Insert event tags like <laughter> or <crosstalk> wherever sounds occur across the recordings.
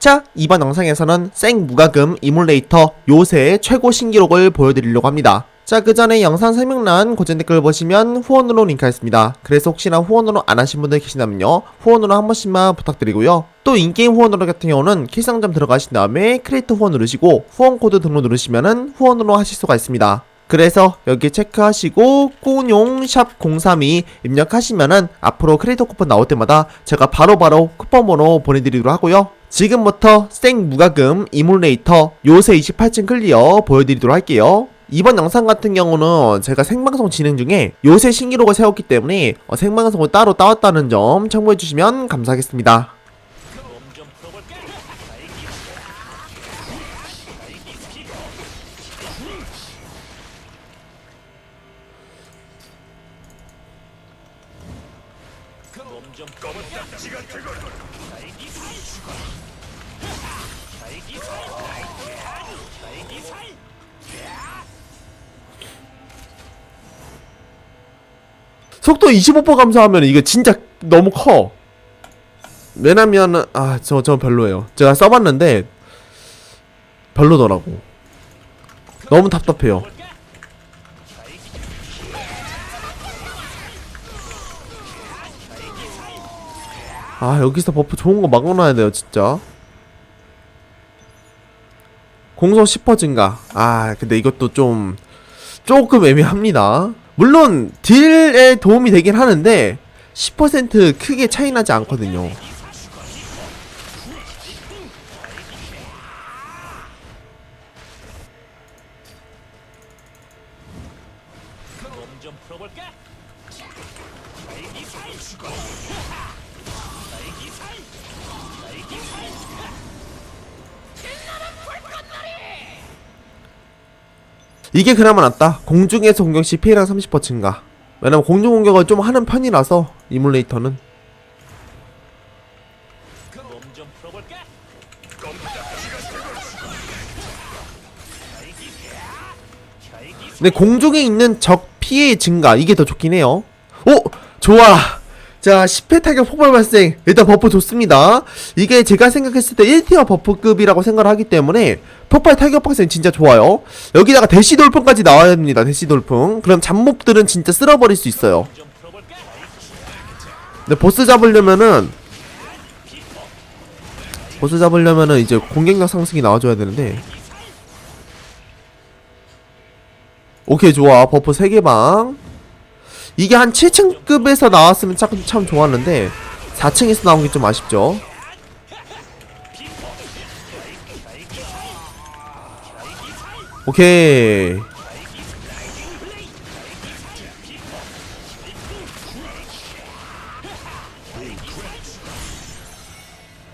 자, 이번 영상에서는 생 무과금 이뮬레이터 요새의 최고 신기록을 보여드리려고 합니다. 자, 그 전에 영상 설명란 고정 댓글 보시면 후원으로 링크하였습니다. 그래서 혹시나 후원으로 안 하신 분들 계시다면요. 후원으로 한 번씩만 부탁드리고요. 또 인게임 후원으로 같은 경우는 킬상점 들어가신 다음에 크리에이터 후원 누르시고 후원 코드 등록 누르시면은 후원으로 하실 수가 있습니다. 그래서 여기 체크하시고 꾸용 샵032 입력하시면은 앞으로 크리에이터 쿠폰 나올 때마다 제가 바로바로 쿠폰 번호 보내드리도록 하고요. 지금부터 생 무과금 이뮬레이터 요새 28층 클리어 보여드리도록 할게요. 이번 영상 같은 경우는 제가 생방송 진행 중에 요새 신기록을 세웠기 때문에 어, 생방송을 따로 따왔다는 점 참고해주시면 감사하겠습니다. 속도 25% 감소하면 이거 진짜 너무 커. 왜냐면 아저 저 별로예요. 제가 써봤는데 별로더라고. 너무 답답해요. 아 여기서 버프 좋은 거 막아놔야 돼요 진짜. 공속 10% 증가. 아 근데 이것도 좀 조금 애매합니다. 물론 딜에 도움이 되긴 하는데 10% 크게 차이 나지 않거든요. 몸좀 풀어볼까? 이게 그나마 낫다. 공중에서 공격 시 피해량 30% 증가. 왜냐면 공중 공격을 좀 하는 편이라서 이뮬레이터는? 근데 공중에 있는 적 피해 증가 이게 더 좋긴 해요. 오 좋아. 자 10회 타격 폭발 발생 일단 버프 좋습니다. 이게 제가 생각했을 때 1티어 버프급이라고 생각을 하기 때문에 폭발 타격 발생 진짜 좋아요. 여기다가 대시 돌풍까지 나와야 됩니다. 대시 돌풍. 그럼 잡몹들은 진짜 쓸어버릴 수 있어요. 근데 보스 잡으려면은 보스 잡으려면은 이제 공격력 상승이 나와줘야 되는데 오케이 좋아 버프 3개 방 이게 한 7층급에서 나왔으면 참, 참 좋았는데 4층에서 나온 게 좀 아쉽죠 오케이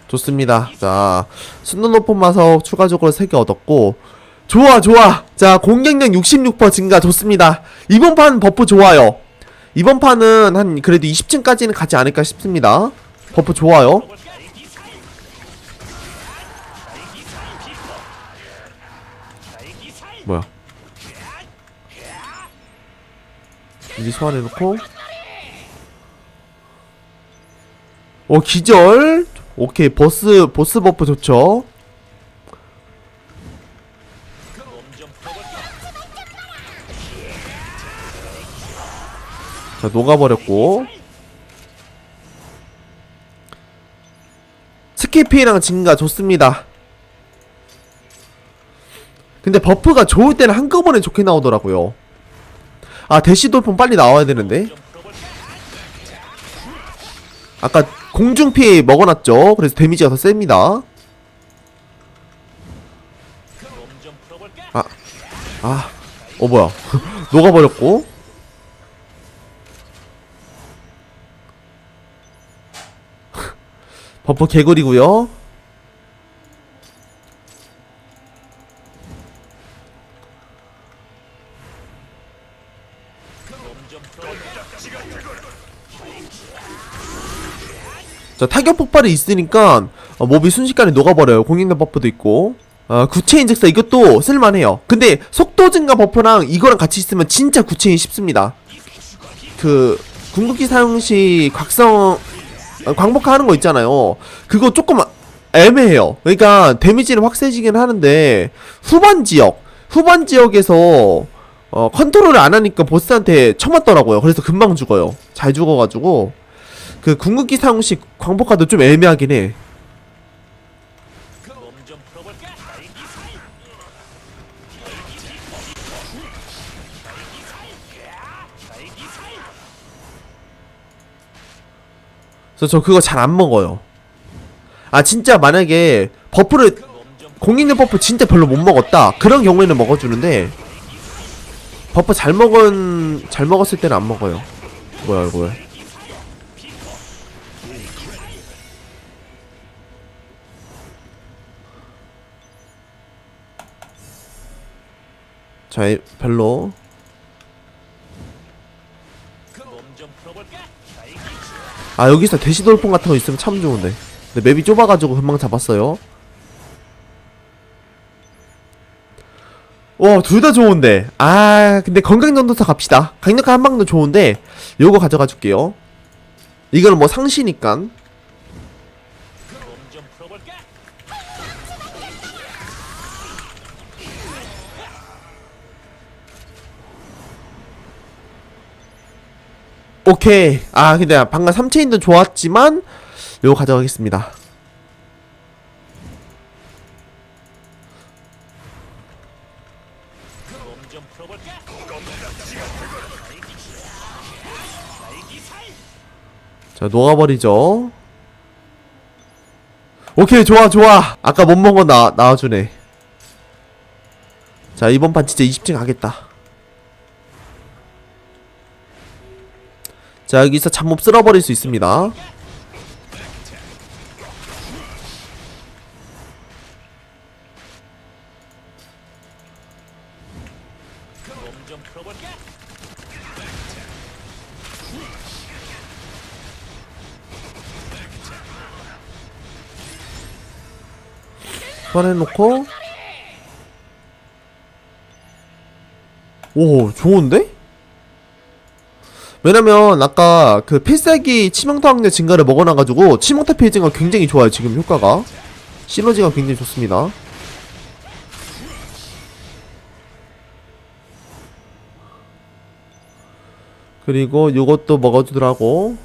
좋습니다. 자, 순도 높은 마석 추가적으로 3개 얻었고, 좋아, 좋아! 자, 공격력 66% 증가 좋습니다. 이번 판 버프 좋아요. 이번 판은 한, 그래도 20층까지는 가지 않을까 싶습니다. 버프 좋아요. 뭐야. 이제 소환해놓고. 오, 기절! 오케이 보스 보스 버프 좋죠 자 녹아버렸고 스킬 피해량 증가 좋습니다 근데 버프가 좋을 때는 한꺼번에 좋게 나오더라고요 아 대시 돌풍 빨리 나와야 되는데? 아까 공중 피해 먹어놨죠 그래서 데미지가 더 셉니다 몸좀 풀어볼까? 아, 어 뭐야? <laughs> 녹아버렸고. 버프 개구리고요. 자 타격 폭발이 있으니까 어, 몹이 순식간에 녹아버려요. 공격력 버프도 있고. 아, 구체인 즉사 이것도 쓸만해요. 근데 속도 증가 버프랑 이거랑 같이 있으면 진짜 구체인 쉽습니다. 그 궁극기 사용 시 각성 어, 광복하는 거 있잖아요. 그거 조금 애매해요. 그러니까 데미지는 확 세지긴 하는데 후반 지역, 후반 지역에서 어, 컨트롤을 안 하니까 보스한테 쳐맞더라고요. 그래서 금방 죽어요. 잘 죽어가지고 그 궁극기 사용 시 광폭화도 좀 애매하긴 해. 그래서 저 그거 잘 안 먹어요. 아 진짜 만약에 버프를 공 있는 버프 진짜 별로 못 먹었다. 그런 경우에는 먹어주는데 버프 잘 먹은 잘 먹었을 때는 안 먹어요. 뭐야 이거 왜? 자 이- 별로 아 여기서 대시 돌풍 같은 거 있으면 참 좋은데. 근데 맵이 좁아가지고 금방 잡았어요. 와 둘 다 좋은데. 아 근데 건강전도사 갑시다. 강력한 한방도 좋은데 요거 가져가 줄게요. 이거는 뭐 상시니까 오케이. 아 근데 방금 3체인도 좋았지만 요거 가져가겠습니다? 자 녹아버리죠. 오케이 좋아 좋아. 아까 못 먹은 거 나, 나와주네. 자 이번 판 진짜 20층 가겠다 자 여기서 잠못 쓸어버릴 수 있습니다? 소환해놓고 오 좋은데? 왜냐면 아까 그 필살기 치명타 확률 증가를 먹어놔가지고 치명타 피해 증가 굉장히 좋아요 지금 효과가. 시너지가 굉장히 좋습니다. 그리고 요것도 먹어주더라고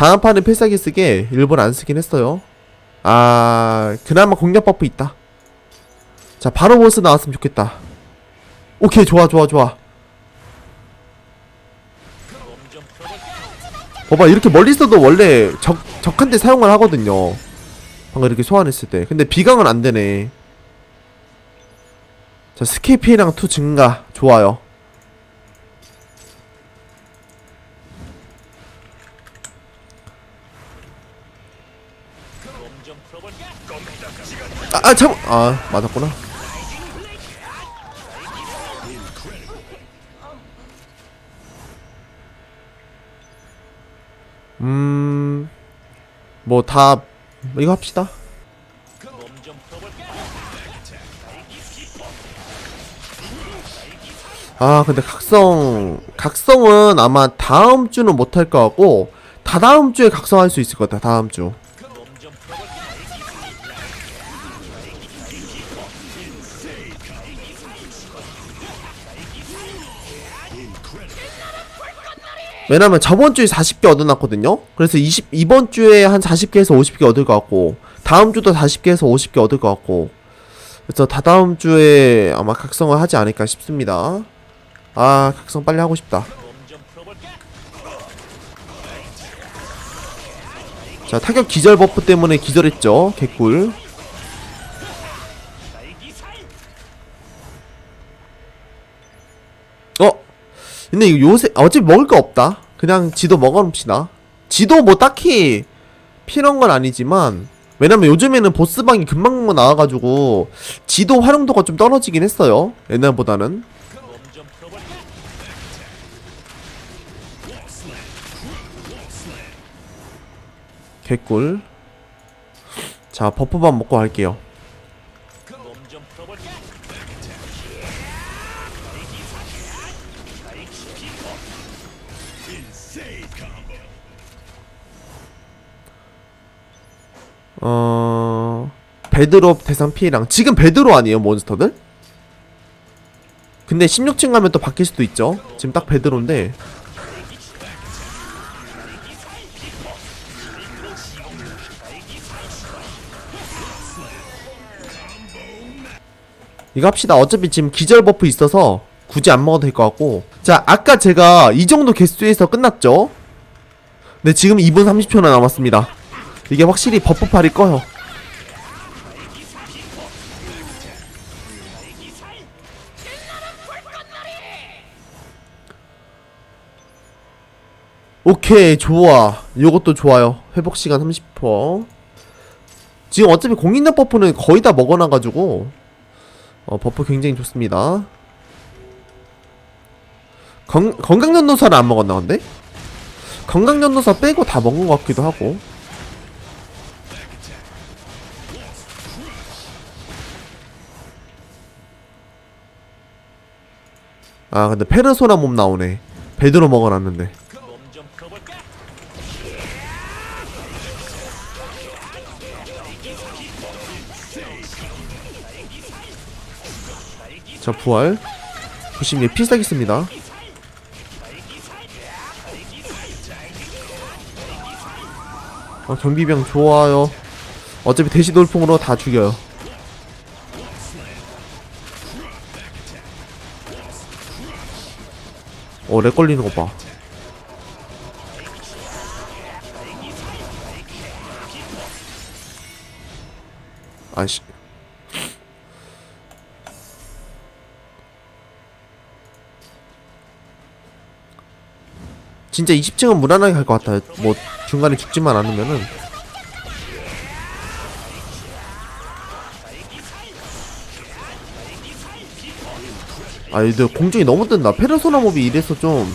다음 판은 필살기 쓰게 일부러 안 쓰긴 했어요. 아, 그나마 공략 버프 있다. 자, 바로 보스 나왔으면 좋겠다. 오케이, 좋아, 좋아, 좋아. 봐봐, 이렇게 멀리 있어도 원래 적, 적한테 사용을 하거든요. 방금 이렇게 소환했을 때. 근데 비강은 안 되네. 자, 피해량 2 증가. 좋아요. 아, 아, 참! 아, 맞았구나. 음, 뭐 다 이거 합시다. 아, 근데 각성, 각성은 아마 다음 주는 못할 것 같고, 다다음 주에 각성할 수 있을 것 같아, 다음 주. 왜냐면 저번 주에 40개 얻어놨거든요? 그래서 20, 이번 주에 한 40개에서 50개 얻을 것 같고, 다음 주도 40개에서 50개 얻을 것 같고, 그래서 다다음 주에 아마 각성을 하지 않을까 싶습니다. 아, 각성 빨리 하고 싶다. 자, 타격 기절 버프 때문에 기절했죠. 개꿀. 근데 요새, 어차피 먹을 거 없다. 그냥 지도 먹어놓읍시다. 지도 뭐 딱히 필요한 건 아니지만, 왜냐면 요즘에는 보스방이 금방 나와가지고, 지도 활용도가 좀 떨어지긴 했어요. 옛날보다는. 개꿀. 자, 버프만 먹고 갈게요. 어... 베드로 대상 피해랑 지금 베드로 아니에요 몬스터들? 근데 16층 가면 또 바뀔 수도 있죠? 지금 딱 베드로인데. 이거 합시다. 어차피 지금 기절 버프 있어서 굳이 안 먹어도 될 것 같고. 자 아까 제가 이 정도 개수에서 끝났죠? 근데 지금 2분 30초나 남았습니다. 이게 확실히 버프팔이 꺼요. 오케이 좋아. 요것도 좋아요. 회복시간 30% 지금 어차피 공인력 버프는 거의 다 먹어놔가지고 어, 버프 굉장히 좋습니다 건, 건강전도사를 안 먹었나 근데? 건강전도사 빼고 다 먹은 것 같기도 하고 아 근데 페르소나 몸 나오네 베드로 먹어놨는데? 자 부활 얘 필살기 씁니다 어, 경비병 좋아요 어차피 대시 돌풍으로 다 죽여요 어, 렉 걸리는 거 봐. 아씨. 진짜 20층은 무난하게 갈 것 같아요. 뭐 중간에 죽지만 않으면은. 아, 얘들 공중이 너무 뜬다. 페르소나 몹이 이래서 좀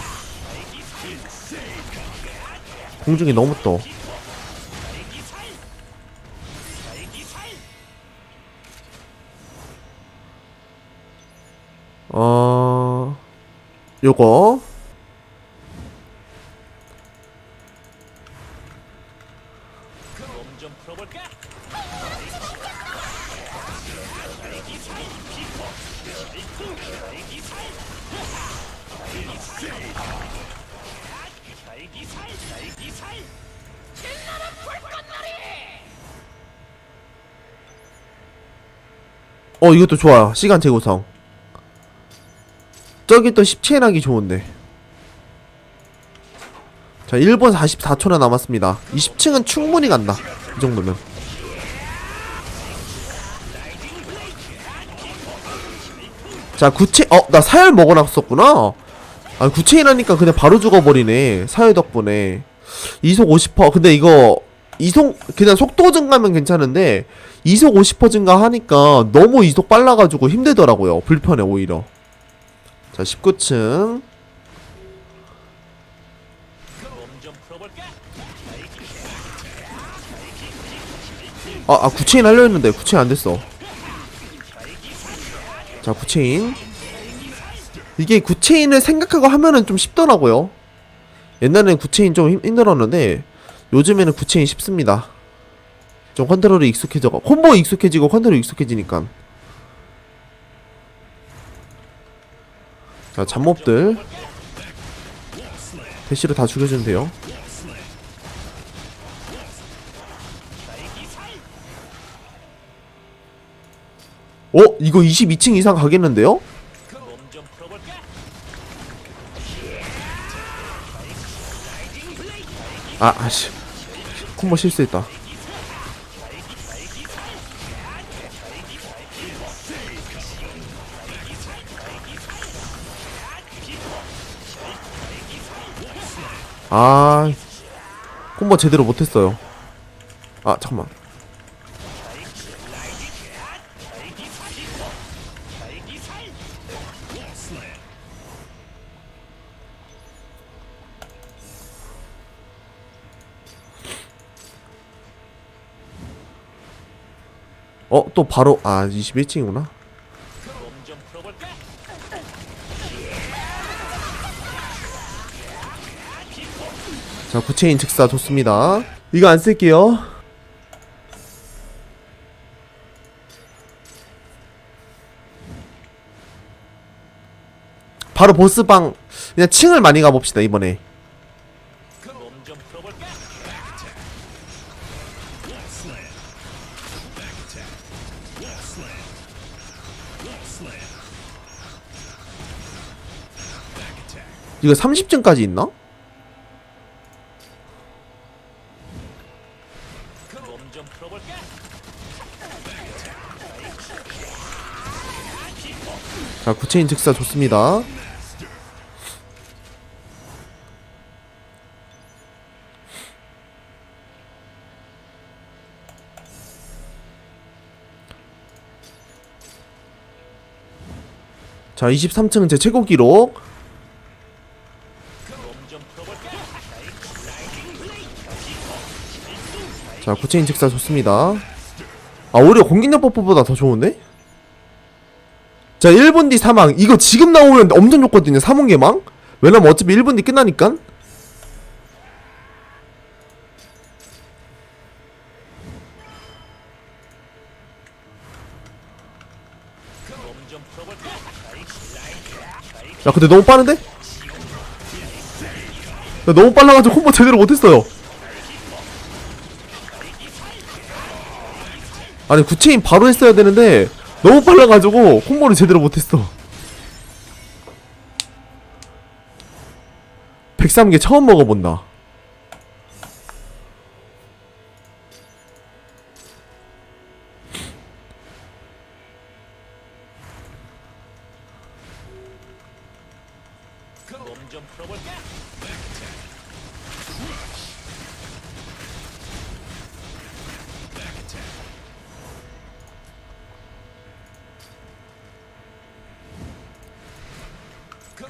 공중이 너무 떠. 어, 요거 몸좀 풀어볼까? 어 이것도 좋아요 시간 재구성. 저기 또 10체인 하기 좋은데 자 1분 44초나 남았습니다. 20층은 충분히 간다. 이 정도면. 자 9체 어 나 사열 먹어놨었구나. 아 9체인 하니까 그냥 바로 죽어버리네. 사열 덕분에. 이속 50% 근데 이거 이속 그냥 속도 증가면 괜찮은데 이속 50% 증가하니까 너무 이속 빨라가지고 힘들더라고요. 불편해 오히려. 자 19층 아, 아 9체인 하려 했는데 9체인 안 됐어. 자 9체인 이게 9체인을 생각하고 하면은 좀 쉽더라고요. 옛날에는 9체인 좀 힘, 힘들었는데 요즘에는 9체인 쉽습니다. 좀 컨트롤이 익숙해져 콤보 익숙해지고 컨트롤 익숙해지니까 자 잡몹들 대시로 다 죽여주면 돼요 어? 이거 22층 이상 가겠는데요? 아, 아씨 콤보 실수했다 아 콤보 제대로 못했어요 아 잠깐만 또 바로 아 21층이구나. 자 구체인 즉사 좋습니다. 이거 안 쓸게요. 바로 보스방 그냥 층을 많이 가봅시다 이번에. 이거 30층까지 있나? 자 구체인 즉사 좋습니다 자 23층은 제 최고 기록 자 구체인 즉사 좋습니다 아 오히려 공격력 버프보다 더 좋은데? 자 1분 뒤 사망 이거 지금 나오면 엄청 좋거든요 사문개망 왜냐면 어차피 1분 뒤 끝나니까? 야 근데 너무 빠른데? 야 너무 빨라가지고 콤보 제대로 못했어요 아니 구체인 바로 했어야 되는데 너무 빨라가지고 콤보를 제대로 못했어. 103개 처음 먹어본다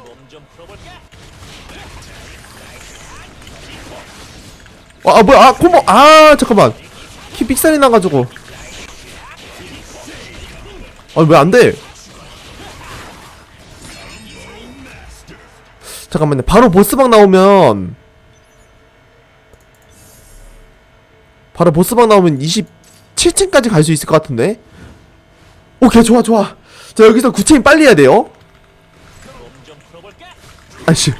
몸 아, 아 뭐야? 아 콤보 아 잠깐만. 키 삑살이 나가지고. 아니 왜 안돼? 잠깐만요. 바로 보스방 나오면. 바로 보스방 나오면 27층까지 갈 수 있을 것 같은데? 오케이 좋아 좋아. 자 여기서 구체인 빨리 해야 돼요? 아이씨.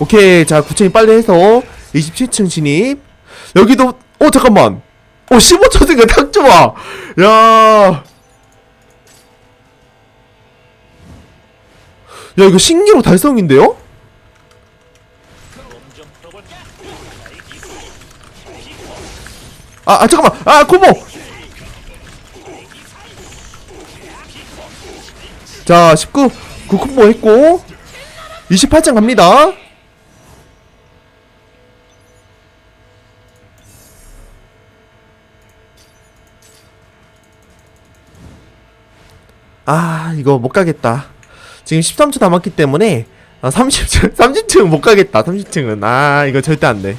오케이 자 구체인 빨리 해서 27층 진입. 여기도 어 잠깐만. 어 15초 등가딱 좋아 야. 야 이거 신기록 달성인데요? 아, 아 잠깐만. 아 콤보 자 19, 9 콤보 했고 28장 갑니다. 아 이거 못 가겠다. 지금 13초 남았기 때문에 아, 30층 30층 <laughs> 못 가겠다. 30층은. 아 이거 절대 안돼.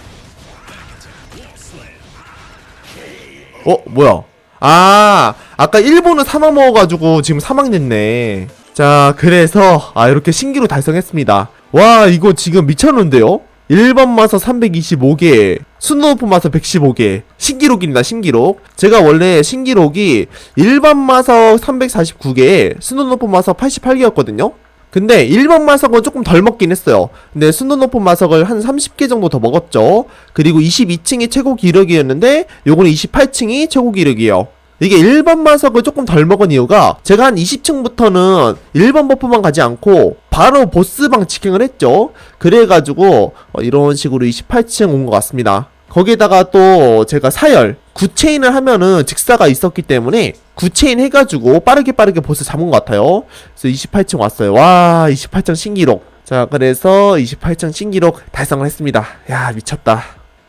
어 뭐야 아 아까 일본은 사망 먹어가지고 지금 사망 됐네. 자 그래서 아 이렇게 신기로 달성했습니다. 와 이거 지금 미쳤는데요? 1번 마서 325개 순도 높은 마서 115개. 신기록입니다 신기록. 제가 원래 신기록이 1번 마서 349개 순도 높은 마서 88개였거든요 근데 1번 마석은 조금 덜 먹긴 했어요. 근데 순도 높은 마석을 한 30개 정도 더 먹었죠. 그리고 22층이 최고 기록이었는데 요거는 28층이 최고 기록이에요. 이게 1번 마석을 조금 덜 먹은 이유가 제가 한 20층부터는 1번 버프만 가지 않고 바로 보스방 직행을 했죠. 그래가지고 어, 이런 식으로 28층 온 것 같습니다. 거기에다가 또 제가 사열 9체인을 하면은 직사가 있었기 때문에 9체인 해가지고 빠르게 빠르게 보스 잡은 것 같아요. 그래서 28층 왔어요. 와 28층 신기록. 자 그래서 28층 신기록 달성을 했습니다. 야 미쳤다.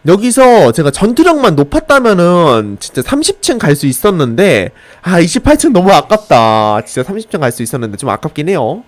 여기서 제가 전투력만 높았다면은 진짜 30층 갈 수 있었는데 아 28층 너무 아깝다. 진짜 30층 갈 수 있었는데 좀 아깝긴 해요.